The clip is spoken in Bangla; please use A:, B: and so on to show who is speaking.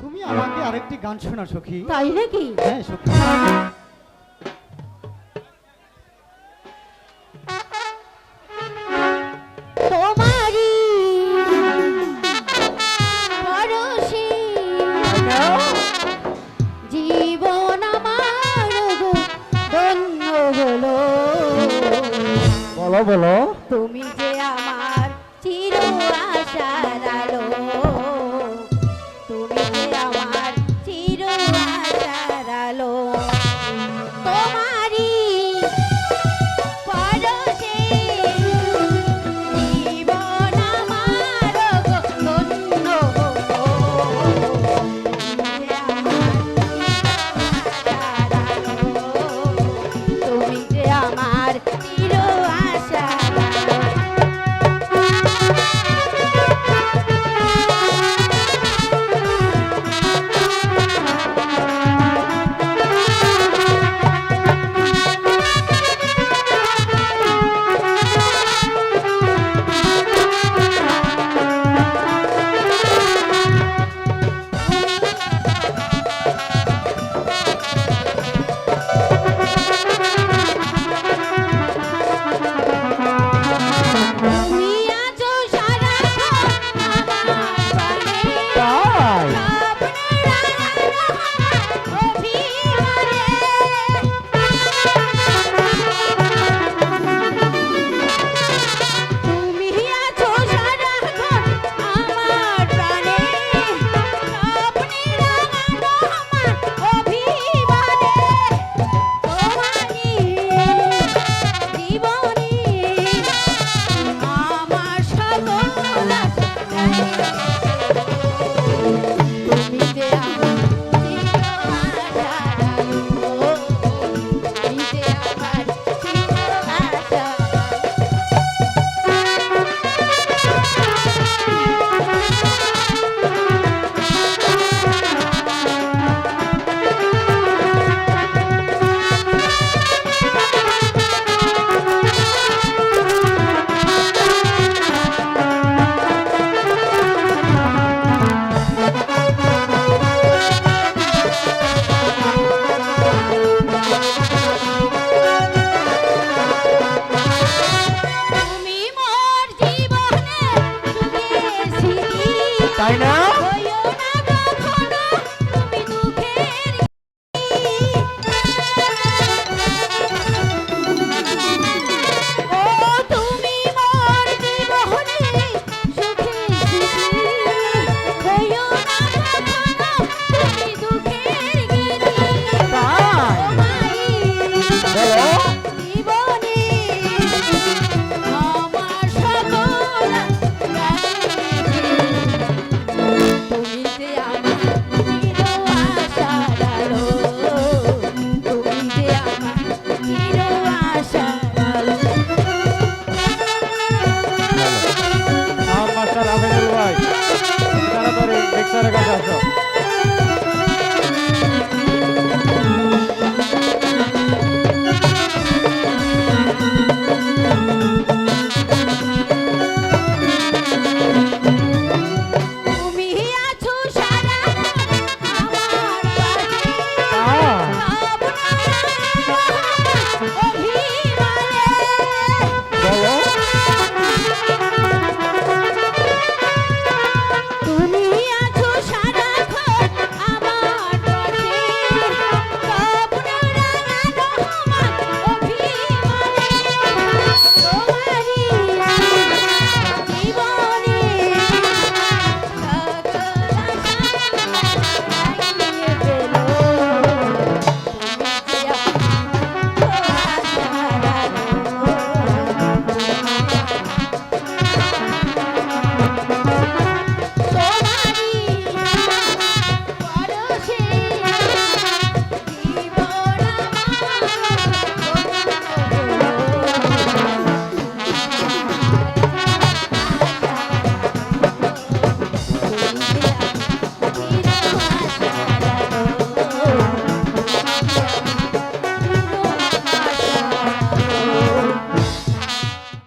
A: তুমি আমাকে আরেকটি গান শোনা সখি।
B: তাই নাকি?
A: হ্যাঁ সখি। বলো।
B: তুমি যে さらか。Thank you.